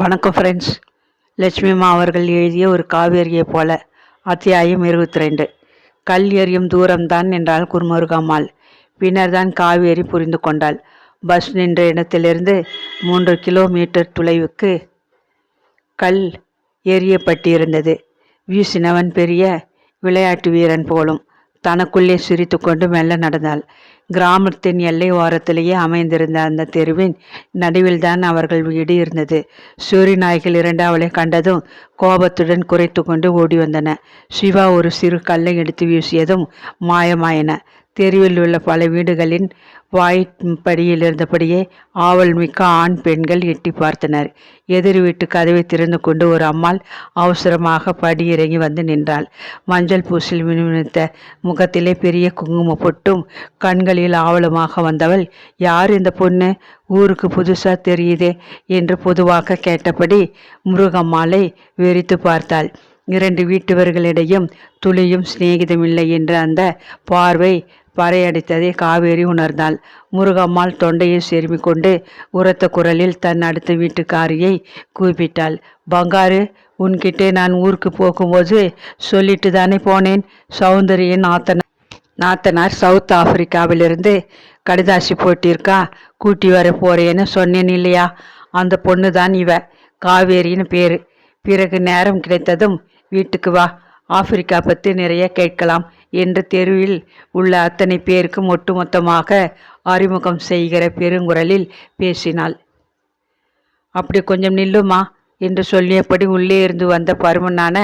வணக்கம் ஃப்ரெண்ட்ஸ் லட்சுமிமா அவர்கள் எழுதிய ஒரு காவேரியை போல அத்தியாயம் இருபத்தி ரெண்டு கல் எறியும் தூரம்தான் என்றால் குருமுருகம்மாள் பின்னர் தான் காவேரி புரிந்து கொண்டாள். பஸ் நின்ற இடத்திலிருந்து மூன்று கிலோமீட்டர் தொலைவுக்கு கல் எரியப்பட்டிருந்தது வீசினவன் பெரிய விளையாட்டு வீரன் போலும் தனக்குள்ளே சிரித்து கொண்டு மெல்ல நடந்தாள். கிராமத்தின் எல்லை ஓரத்திலேயே அமைந்திருந்த அந்த தெருவின் நடுவில்தான் அவர்கள் வீடு இருந்தது. சூரிய நாய்கள் இரண்டு அவளை கண்டதும் கோபத்துடன் குறைத்து கொண்டு ஓடி வந்தன சிவா ஒரு சிறு கல்லை எடுத்து வீசியதும் மாயமாயின. தெருவில் உள்ள பல வீடுகளின் வாய்ப்படியில் இருந்தபடியே ஆவல் மிக்க ஆண் பெண்கள் எட்டி பார்த்தனர். எதிர் வீட்டு கதவை திறந்து கொண்டு ஒரு அம்மாள் அவசரமாக படி இறங்கி வந்து நின்றாள். மஞ்சள் பூசில் மினுமினுத்த முகத்திலே பெரிய குங்கும பொட்டும் கண்களில் ஆவலமாக வந்தவள் யார் இந்த பொண்ணு? ஊருக்கு புதுசா தெரியுதே என்று பொதுவாக கேட்டபடி முருகம்மாளை வெறித்து பார்த்தாள். இரண்டு வீட்டுவர்களிடையும் துளியும் சிநேகிதமில்லை என்ற அந்த பார்வை பறையடித்ததை காவேரி உணர்ந்தாள். முருகம்மாள் தொண்டையை செருமிக் கொண்டு உரத்த குரலில் தன் அடுத்த வீட்டுக்காரியை கூப்பிட்டாள். பங்காரு உன்கிட்டே நான் ஊருக்கு போகும்போது சொல்லிட்டு தானே போனேன். சௌந்தரியின் நாத்தன நாத்தனார் சவுத் ஆப்பிரிக்காவிலிருந்து கடிதாசி போட்டிருக்கா? கூட்டி வர போறேன்னு சொன்னேன் இல்லையா? அந்த பொண்ணு தான் இவ. காவேரின்னு பேரு. பிறகு நேரம் கிடைத்ததும் வீட்டுக்கு வா. ஆப்பிரிக்கா பற்றி நிறைய கேட்கலாம். என்று தெருவில் உள்ள அத்தனை பேருக்கும் ஒட்டுமொத்தமாக அறிமுகம் செய்கிற பெருங்குரலில் பேசினாள். அப்படி கொஞ்சம் நில்லுமா? என்று சொல்லியபடி உள்ளே இருந்து வந்த பருமனான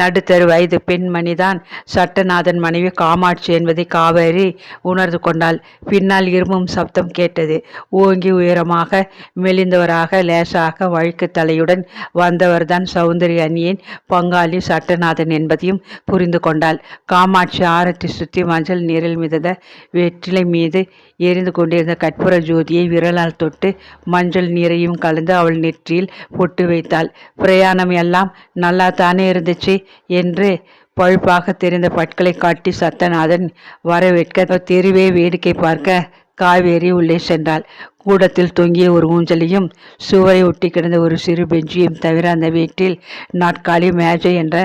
நடுத்தரு வயது பெண்மணிதான் சட்டநாதன் மனைவி காமாட்சி என்பதை காவேரி உணர்ந்து கொண்டாள். பின்னால் இருமும் சப்தம் கேட்டது. ஓங்கி உயரமாக மெலிந்தவராக லேசாக வழுக்கு தலையுடன் வந்தவர்தான் சௌந்தரி அணியின் பங்காளி சட்டநாதன் என்பதையும் புரிந்து கொண்டாள். காமாட்சி ஆரத்தி சுற்றி மஞ்சள் நீரில் மிதந்த வெற்றிலை மீது எரிந்து கொண்டிருந்த கற்பூர ஜோதியை விரலால் தொட்டு மஞ்சள் நீரையும் கலந்து அவள் நெற்றியில் பொட்டு வைத்து வைத்தாள் பிரயாணம் எல்லாம் நல்லா தானே இருந்துச்சு என்று பழுப்பாக தெரிந்த பட்களை காட்டி சத்தநாதன் வரவேற்க தெருவே வேடிக்கை பார்க்க காவேரி உள்ளே சென்றாள். கூடத்தில் தொங்கிய ஒரு ஊஞ்சலையும் சுவரை ஒட்டி கிடந்த ஒரு சிறு பெஞ்சியும் தவிர அந்த வீட்டில் நாட்காலி மேஜை என்ற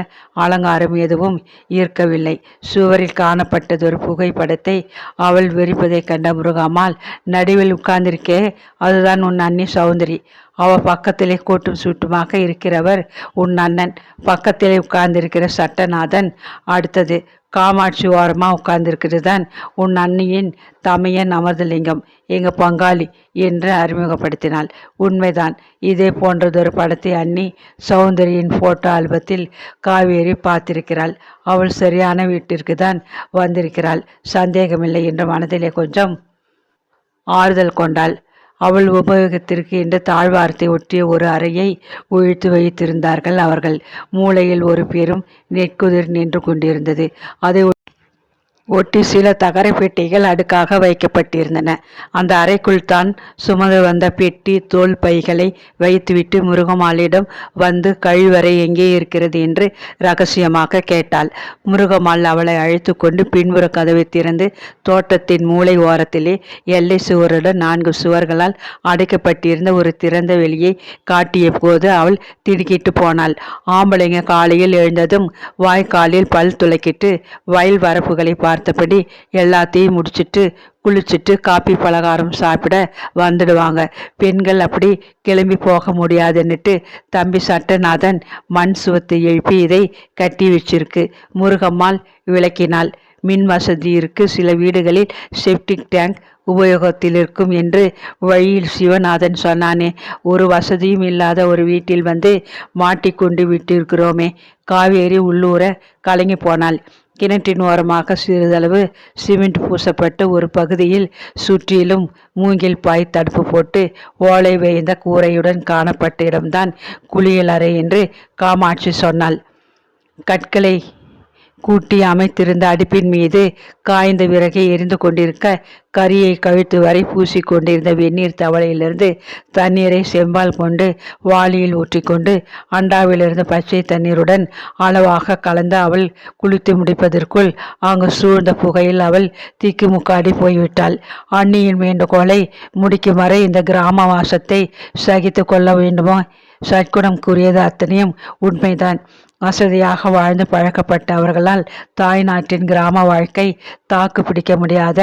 அலங்காரம் எதுவும் ஈர்க்கவில்லை சுவரில் காணப்பட்டதொரு புகைப்படத்தை அவள் வெறிப்பதை கண்ட முருகாமால் நடுவில் உட்கார்ந்திருக்கே அதுதான் உன் அண்ணி சௌந்தரி. அவ பக்கத்திலே கூட்டும் சூட்டுமாக இருக்கிறவர் உன் அண்ணன். பக்கத்திலே உட்கார்ந்திருக்கிற சட்டநாதன் அடுத்தது காமாட்சி ஓரமாக உட்கார்ந்திருக்கிறது தான் உன் அண்ணியின் தமையன் அமர்தலிங்கம் எங்கள் பங்காளி என்று அறிமுகப்படுத்தினாள். உண்மைதான் இதே போன்றதொரு படத்தை அண்ணி சௌந்தரியின் போட்டோ ஆல்பத்தில் காவேரி பார்த்திருக்கிறாள். அவள் சரியான வீட்டிற்கு தான் வந்திருக்கிறாள். சந்தேகமில்லை என்று மனதிலே கொஞ்சம் ஆறுதல் கொண்டாள். அவள் உபயோகத்திற்கு என்று தாழ்வாரத்தை ஒட்டிய ஒரு அறையை ஒழித்து வைத்திருந்தார்கள் அவர்கள். மூளையில் ஒரு பெரும் நெற்குதிர் நின்று கொண்டிருந்தது. அதை ஒட்டி சில தகர பெட்டிகள் அடுக்காக வைக்கப்பட்டிருந்தன. அந்த அறைக்குள் தான் சுமந்து வந்த பெட்டி தோல் பைகளை வைத்துவிட்டு முருகமாலிடம் வந்து கழிவறை எங்கே இருக்கிறது? என்று ரகசியமாக கேட்டாள். முருகம்மாள் அவளை அழைத்து கொண்டு பின்புற கதவை திறந்து தோட்டத்தின் மூளை ஓரத்திலே எல்லை சுவருடன் நான்கு சுவர்களால் அடைக்கப்பட்டிருந்த ஒரு திறந்த வெளியை காட்டிய போது அவள் திடுக்கிட்டு போனாள். ஆம்பளைங்க காலையில் எழுந்ததும் வாய்க்காலில் பல் துளைக்கிட்டு வயல் வரப்புகளை பார்த்து பார்த்தபடி எல்லாத்தையும் முடிச்சிட்டு குளிச்சுட்டு காப்பி பலகாரம் சாப்பிட வந்துடுவாங்க. பெண்கள் அப்படி கிளம்பி போக முடியாதுன்னுட்டு தம்பி சட்டநாதன் மண் சுவத்தை எழுப்பி இதை கட்டி வச்சிருக்கு. முருகம்மாள் விளக்கினாள். மின் வசதி இருக்கு. சில வீடுகளில் செப்டிக் டேங்க் உபயோகத்தில் இருக்கும் என்று வழியில் சிவநாதன் சொன்னானே. ஒரு வசதியும் இல்லாத ஒரு வீட்டில் வந்து மாட்டிக்கொண்டு விட்டிருக்கிறோமே. காவேரி உள்ளூர கலங்கி போனாள். கிணற்றின் ஓரமாக சிறிதளவு சிமெண்ட் பூசப்பட்டு ஒரு பகுதியில் சுற்றிலும் மூங்கில் பாய் தடுப்பு போட்டு ஓலை வேய்ந்த கூரையுடன் காணப்பட்ட இடம்தான் குளியலறை என்று காமாட்சி சொன்னாள். கற்களை கூட்டி அமைத்திருந்த அடுப்பின் மீது காய்ந்த விறகை எரிந்து கொண்டிருக்க கரியை கழுத்து வரை பூசி கொண்டிருந்த வெந்நீர் தவளையிலிருந்து தண்ணீரை செம்பால் கொண்டு வாளியில் ஊற்றிக்கொண்டு அண்டாவிலிருந்து பச்சை தண்ணீருடன் அளவாக கலந்து அவள் குளித்து முடிப்பதற்குள் அங்கு சூழ்ந்த புகையில் அவள் திக்குமுக்காடி போய்விட்டாள். அண்ணியின் வேண்டுகோளை முடிக்கும் வரை இந்த கிராம வாசத்தை சகித்து கொள்ள வேண்டுமோ சற்குணம் கூறியது அத்தனையும் உண்மைதான். வசதியாக வாழ்ந்து பழக்கப்பட்ட அவர்களால் தாய் நாட்டின் கிராம வாழ்க்கை தாக்கு பிடிக்க முடியாத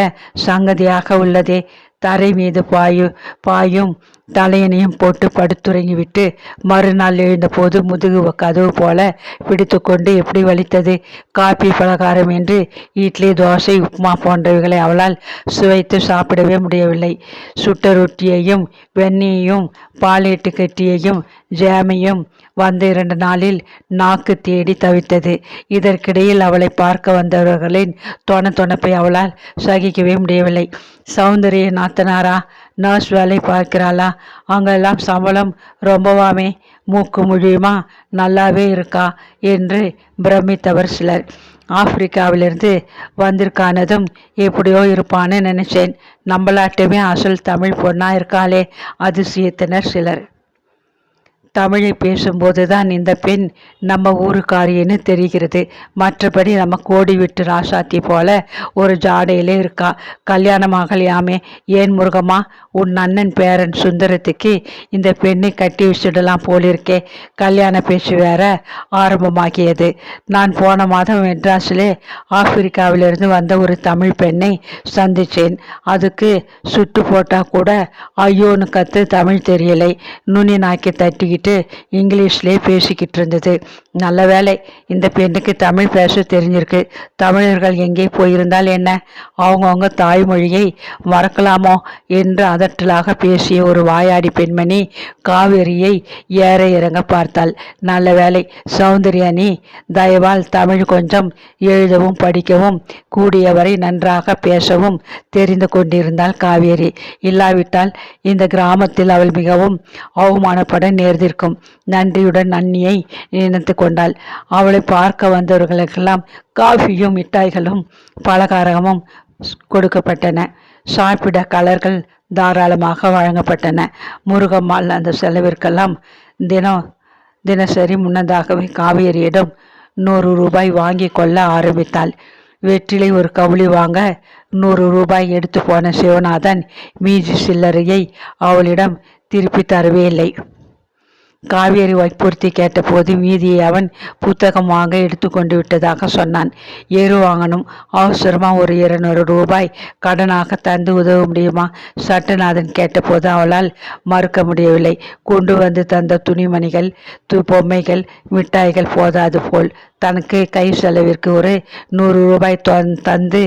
சங்கதியாக உள்ளதே. தரை மீது பாயு பாயும் தலையணையும் போட்டு படுத்துறங்கிவிட்டு மறுநாள் எழுந்தபோது முதுகு கதவு போல பிடித்து கொண்டு எப்படி வலித்தது? காப்பி பலகாரம் என்று இட்லி தோசை உப்புமா போன்றவைகளை அவளால் சுவைத்து சாப்பிடவே முடியவில்லை. சுட்ட ரொட்டியையும் வெண்ணியையும் பாலேட்டு கட்டியையும் ஜாமையும் வந்த இரண்டு நாளில் நாக்கு தேடி தவித்தது. இதற்கிடையில் அவளை பார்க்க வந்தவர்களின் தொண தொணப்பை அவளால் சகிக்கவே முடியவில்லை. சௌந்தரிய நாத்தனாரா? நர்ஸ் வேலை பார்க்கிறாளா? அங்கெல்லாம் சம்பளம் ரொம்பவாமே? மூக்கு முழியுமா நல்லாவே இருக்கா? என்று பிரமித்தவர் சிலர். ஆப்பிரிக்காவிலிருந்து வந்திருக்கானதும் எப்படியோ இருப்பான்னு நினைச்சேன். நம்மளாட்டுமே அசல் தமிழ் பொண்ணா இருக்காளே அதிசயத்தினர் சிலர். தமிழை பேசும்போது தான் இந்த பெண் நம்ம ஊருக்காரின்னு தெரிகிறது. மற்றபடி நம்ம கோடி விட்டு ராசாத்தி போல ஒரு ஜாடையிலே இருக்கா. கல்யாணம் ஆகலையாமே ஏன் முருகமா உன் அண்ணன் பேரன் சுந்தரத்துக்கு இந்த பெண்ணை கட்டி வச்சிடலாம் போலிருக்கே. கல்யாண பேச்சு வேற ஆரம்பமாகியது. நான் போன மாதம் மெட்ராஸிலே ஆப்பிரிக்காவிலிருந்து வந்த ஒரு தமிழ் பெண்ணை சந்தித்தேன். அதுக்கு சுட்டு போட்டால் கூட ஐயோன்னு கற்று தமிழ் தெரியலை. நுனி நாக்கி தட்டிக்கிட்டு சொல்லிட்டு இங்கிலீஷ்லேயே பேசிக்கிட்டு இருந்தது நல்ல வேலை இந்த பெண்ணுக்கு தமிழ் பேச தெரிஞ்சிருக்கு. தமிழர்கள் எங்கே போயிருந்தால் என்ன? அவங்கவுங்க தாய்மொழியை மறக்கலாமோ? என்று அதட்டலாக பேசிய ஒரு வாயாடி பெண்மணி காவேரியை ஏற இறங்க பார்த்தாள். நல்ல வேலை சௌந்தர்யானி தயவால் தமிழ் கொஞ்சம் எழுதவும் படிக்கவும் கூடியவரை நன்றாக பேசவும் தெரிந்து கொண்டிருந்தாள் காவேரி. இல்லாவிட்டால் இந்த கிராமத்தில் அவள் மிகவும் அவமானப்பட நேர்ந்திருக்கும். நன்றியுடன் அண்ணியை நினைத்து கொண்டாள். அவளை பார்க்க வந்தவர்களுக்கெல்லாம் காஃபியும் மிட்டாய்களும் பலகாரமும் கொடுக்கப்பட்டன. சாப்பிட கலர்கள் தாராளமாக வழங்கப்பட்டன. முருகம்மாள் அந்த செலவிற்கெல்லாம் தினம் தினசரி முன்னதாகவே காவேரியிடம் நூறு ரூபாய் வாங்கி கொள்ள ஆரம்பித்தாள். வெற்றிலை ஒரு கவுளி வாங்க நூறு ரூபாய் எடுத்து போன சிவநாதன் மீதி சில்லறையை அவளிடம் திருப்பி தரவே இல்லை. காவேரி வற்புறுத்தி கேட்டபோது மீதியை அவன் புத்தகம் வாங்க எடுத்துக்கொண்டு விட்டதாக சொன்னான். ஏறு வாங்கணும் அவசரமாக ஒரு இருநூறு ரூபாய் கடனாக தந்து உதவ முடியுமா? சட்டநாதன் கேட்டபோது அவளால் மறுக்க முடியவில்லை. கொண்டு வந்து தந்த துணிமணிகள் து பொம்மைகள் மிட்டாய்கள் போதாது போல். தனக்கு கை செலவிற்கு ஒரு நூறு ரூபாய் தந்து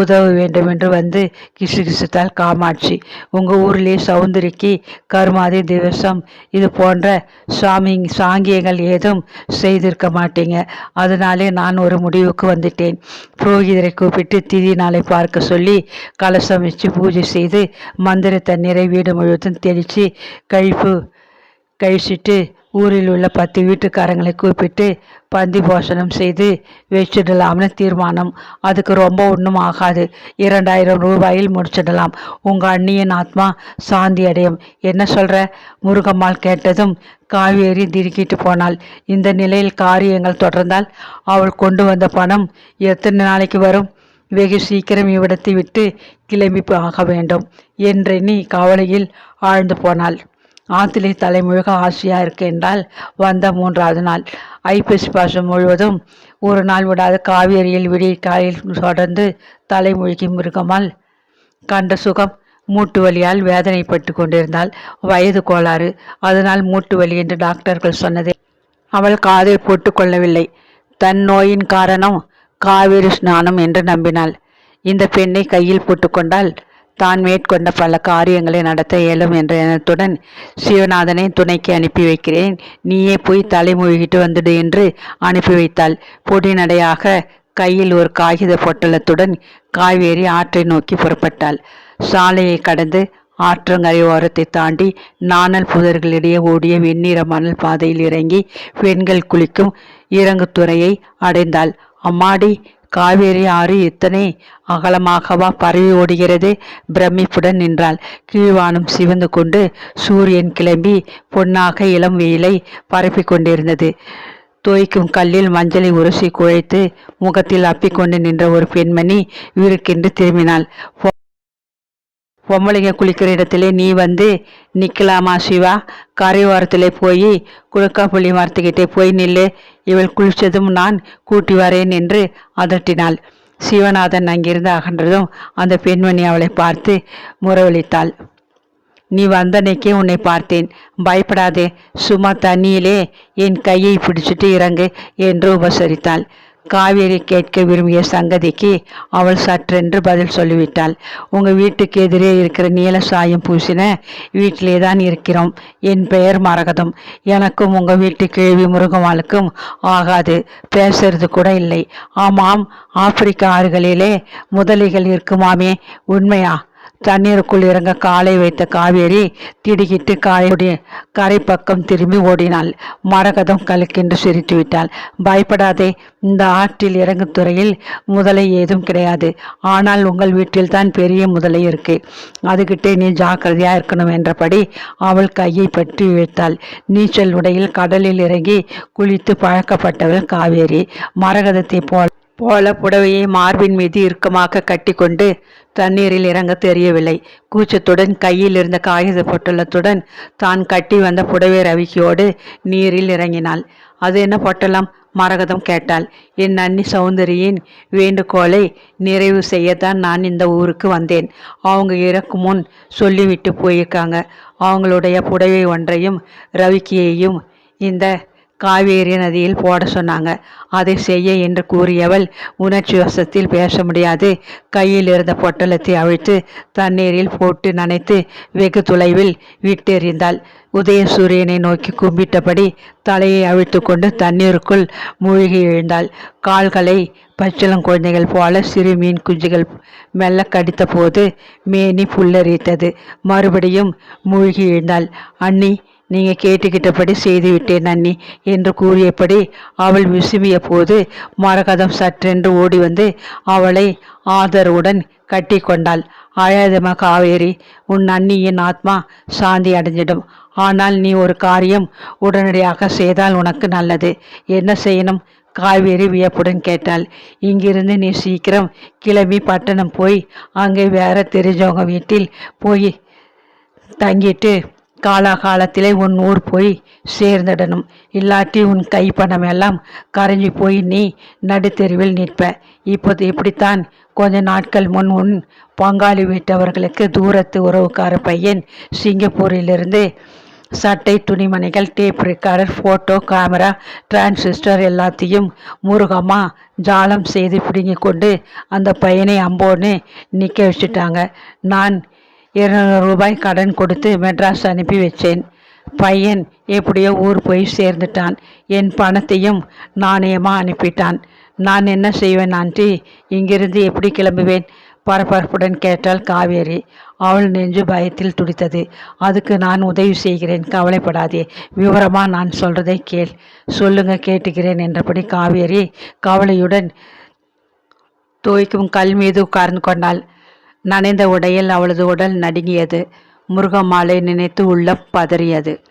உதவ வேண்டும் என்று வந்து கிசு கிசுத்தால் காமாட்சி. உங்கள் ஊர்லேயே சௌந்தரிக்கு கருமாதி திவசம் இது போன்ற சாமி சாங்கியங்கள் ஏதும் செய்திருக்க மாட்டீங்க. அதனாலே நான் ஒரு முடிவுக்கு வந்துட்டேன். புரோகிதரை கூப்பிட்டு திதி நாளை பார்க்க சொல்லி கலசம் வச்சு பூஜை செய்து மந்திர தண்ணீரை வீடு முழுவதும் தெளித்து கழிப்பு கழிச்சிட்டு ஊரில் உள்ள பத்து வீட்டுக்காரங்களை கூப்பிட்டு பந்தி போஷணம் செய்து வச்சிடலாம்னு தீர்மானம். அதுக்கு ரொம்ப ஒன்றும் ஆகாது. இரண்டாயிரம் ரூபாயில் முடிச்சிடலாம். உங்கள் அண்ணியின் ஆத்மா சாந்தி அடையும். என்ன சொல்கிற முருகம்மாள் கேட்டதும் காவேரி திடுக்கிட்டு போனாள். இந்த நிலையில் காரியங்கள் தொடர்ந்தால் அவள் கொண்டு வந்த பணம் எத்தனை நாளைக்கு வரும்? வெகு சீக்கிரம் இவ்விடத்தை விட்டு கிளம்பி ஆக வேண்டும். என்றெண்ணி கவலையில் ஆழ்ந்து போனாள். ஆத்திலே தலைமுழுக ஆசையாக இருக்கு என்றால் வந்த மூன்றாவது நாள். ஐப்பசி பாசம் முழுவதும் ஒரு நாள் விடாத காவேரியில் விடிய காலையில் தொடர்ந்து தலைமுழுகி மிருகமால் கண்ட சுகம் மூட்டு வலியால் வேதனைப்பட்டு கொண்டிருந்தால் வயது கோளாறு. அதனால் மூட்டு வலி என்று டாக்டர்கள் சொன்னதே. அவள் காதில் போட்டுக்கொள்ளவில்லை தன் நோயின் காரணம் காவேரி ஸ்நானம் என்று நம்பினாள். இந்த பெண்ணை கையில் போட்டுக்கொண்டால் தான் மேற்கொண்ட பல காரியங்களை நடத்த இயலும் என்ற எண்ணத்துடன் சிவநாதனை துணைக்கு அனுப்பி வைக்கிறேன். நீயே போய் தலைமொழிகிட்டு வந்துடு என்று அனுப்பி வைத்தாள். பொடிநடையாக கையில் ஒரு காகித பொட்டலத்துடன் காவேரி ஆற்றை நோக்கி புறப்பட்டாள். சாலையை கடந்து ஆற்றங்கரை ஓரத்தை தாண்டி நாணல் புதர்களிடையே ஓடிய வெண்ணிற மணல் பாதையில் இறங்கி பெண்கள் குளிக்கும் இறங்குத்துறையை அடைந்தாள். அம்மாடி காவேரி ஆறு இத்தனை அகலமாகவா பரவி ஓடுகிறது? பிரமிப்புடன் நின்றாள். கீழ்வானம் சிவந்து கொண்டு சூரியன் கிளம்பி பொன்னாக இளம் வெயிலை பரப்பி கொண்டிருந்தது. தோய்க்கும் கல்லில் மஞ்சளை உரசி குழைத்து முகத்தில் அப்பிக்கொண்டு நின்ற ஒரு பெண்மணி வீருக்கென்று திரும்பினாள். பொம்பளைங்க குளிக்கிற இடத்துல நீ வந்து நிற்கலாமா சிவா? கரை ஓரத்தில் போய் குளுக்காப்புள்ளி மரத்துக்கிட்டே போய் நில்லு. இவள் குளித்ததும் நான் கூட்டி வரேன் என்று அதட்டினாள். சிவநாதன் அங்கிருந்து அகன்றதும் அந்த பெண்மணி அவளை பார்த்து முறவளித்தாள் நீ வந்தனைக்கே உன்னை பார்த்தேன். பயப்படாதே. சும்மா தண்ணியிலே என் கையை பிடிச்சிட்டு இறங்கு என்று உபசரித்தாள். காவேரி கேட்க விரும்பிய சங்கதிக்கு அவள் சற்றென்று பதில் சொல்லிவிட்டாள். உங்கள் வீட்டுக்கு எதிரே இருக்கிற நீல சாயம் பூசின வீட்டிலே தான் இருக்கிறோம். என் பெயர் மரகதம். எனக்கும் உங்கள் வீட்டு கேள்வி முருகமாளுக்கும் ஆகாது. பேசுறது கூட இல்லை. ஆமாம் ஆப்பிரிக்க ஆறுகளிலே முதலிகள் இருக்குமாமே. உண்மையா? தண்ணீருக்குள் இறங்க காலை வைத்த காவேரி திடுகிட்டு காயுடைய கரை பக்கம் திரும்பி ஓடினாள். மரகதம் கலக்கென்று சிரித்து விட்டாள். பயப்படாதே இந்த ஆற்றில் இறங்கும் துறையில் முதலை ஏதும் கிடையாது. ஆனால் உங்கள் வீட்டில் தான் பெரிய முதலை இருக்கு. அதுகிட்டே நீ ஜாக்கிரதையா இருக்கணும் என்றபடி அவள் கையை பற்றி வைத்தாள் நீச்சல் உடையில் கடலில் இறங்கி குளித்து பழக்கப்பட்டவள் காவேரி. மரகதத்தை போல் போல புடவையை மார்பின் மீது இறுக்கமாக கட்டிக்கொண்டு தண்ணீரில் இறங்க தெரியவில்லை. கூச்சத்துடன் கையில் இருந்த காகித பொட்டலத்துடன் தான் கட்டி வந்த புடவை ரவிக்கியோடு நீரில் இறங்கினாள். அது என்ன பொட்டலம்? மரகதம் கேட்டாள். என் அண்ணி சௌந்தரியின் வேண்டுகோளை நிறைவு செய்யத்தான் நான் இந்த ஊருக்கு வந்தேன். அவங்க இறக்கும் முன் சொல்லிவிட்டு போயிருக்காங்க. அவங்களுடைய புடவை ஒன்றையும் ரவிக்கியையும் இந்த காவேரி நதியில் போட சொன்னாங்க. அதை செய்ய என்று கூறியவள் உணர்ச்சி வசத்தில் பேச முடியாது. கையில் இருந்த பொட்டலத்தை அவிழ்த்து தண்ணீரில் போட்டு நனைத்து வெகு தொலைவில் விட்டெறிந்தாள். உதயசூரியனை நோக்கி கும்பிட்டபடி தலையை அவிழ்த்து கொண்டு தண்ணீருக்குள் மூழ்கி எழுந்தாள். கால்களை பச்சிளம் குழந்தைகள் போல சிறு மீன் குஞ்சுகள் மெல்ல கடித்த போது மேனி புல்லரித்தது. மறுபடியும் மூழ்கி எழுந்தாள். அண்ணி நீங்க கேட்டுக்கிட்டபடி செய்துவிட்டேன் அண்ணி என்று கூறியபடி அவள் விசுமிய போது மரகதம் சற்றென்று ஓடி வந்து அவளை ஆதரவுடன் கட்டி கொண்டாள் அழாதம காவேரி உன் அண்ணியின் ஆத்மா சாந்தி அடைஞ்சிடும். ஆனால் நீ ஒரு காரியம் உடனடியாக செய்தால் உனக்கு நல்லது. என்ன செய்யணும்? காவேரி வியப்புடன் கேட்டாள். இங்கிருந்து நீ சீக்கிரம் கிளம்பி பட்டணம் போய் அங்கே வேற தெரிஞ்சவங்க வீட்டில் போய் தங்கிட்டு காலாகாலத்திலே உன் ஊர் போய் சேர்ந்துடணும். இல்லாட்டி உன் கைப்பணம் எல்லாம் கரைஞ்சி போய் நீ நடுத்தெருவில் நிற்ப. இப்போது இப்படித்தான் கொஞ்ச நாட்கள் முன் உன் பங்காளி வீட்டவர்களுக்கு தூரத்து உறவுக்கார பையன் சிங்கப்பூரிலிருந்து சட்டை துணிமணிகள் tape recorder photo camera transistor எல்லாத்தையும் முருகமாக ஜாலம் செய்து பிடுங்கி கொண்டு அந்த பையனை அம்போன்னு நிற்க வச்சுட்டாங்க. நான் இருநூறு ரூபாய் கடன் கொடுத்து மெட்ராஸ் அனுப்பி வச்சேன். பையன் எப்படியோ ஊர் போய் சேர்ந்துட்டான். என் பணத்தையும் நாணயமாக அனுப்பிட்டான். நான் என்ன செய்வேன் ஆண்டி? இங்கிருந்து எப்படி கிளம்புவேன்? பரபரப்புடன் கேட்டாள் காவேரி. அவள் நெஞ்சு பயத்தில் துடித்தது. அதுக்கு நான் உதவி செய்கிறேன். கவலைப்படாதே. விவரமாக நான் சொல்கிறதை கேள். சொல்லுங்க கேட்டுக்கிறேன் என்றபடி காவேரி கவலையுடன் துவைக்கும் கல் மீது உட்கார்ந்து கொண்டாள். நனைந்த உடையில் அவளது உடல் நடுங்கியது. முருகம்மாளை நினைத்து உள்ளம் பதறியது.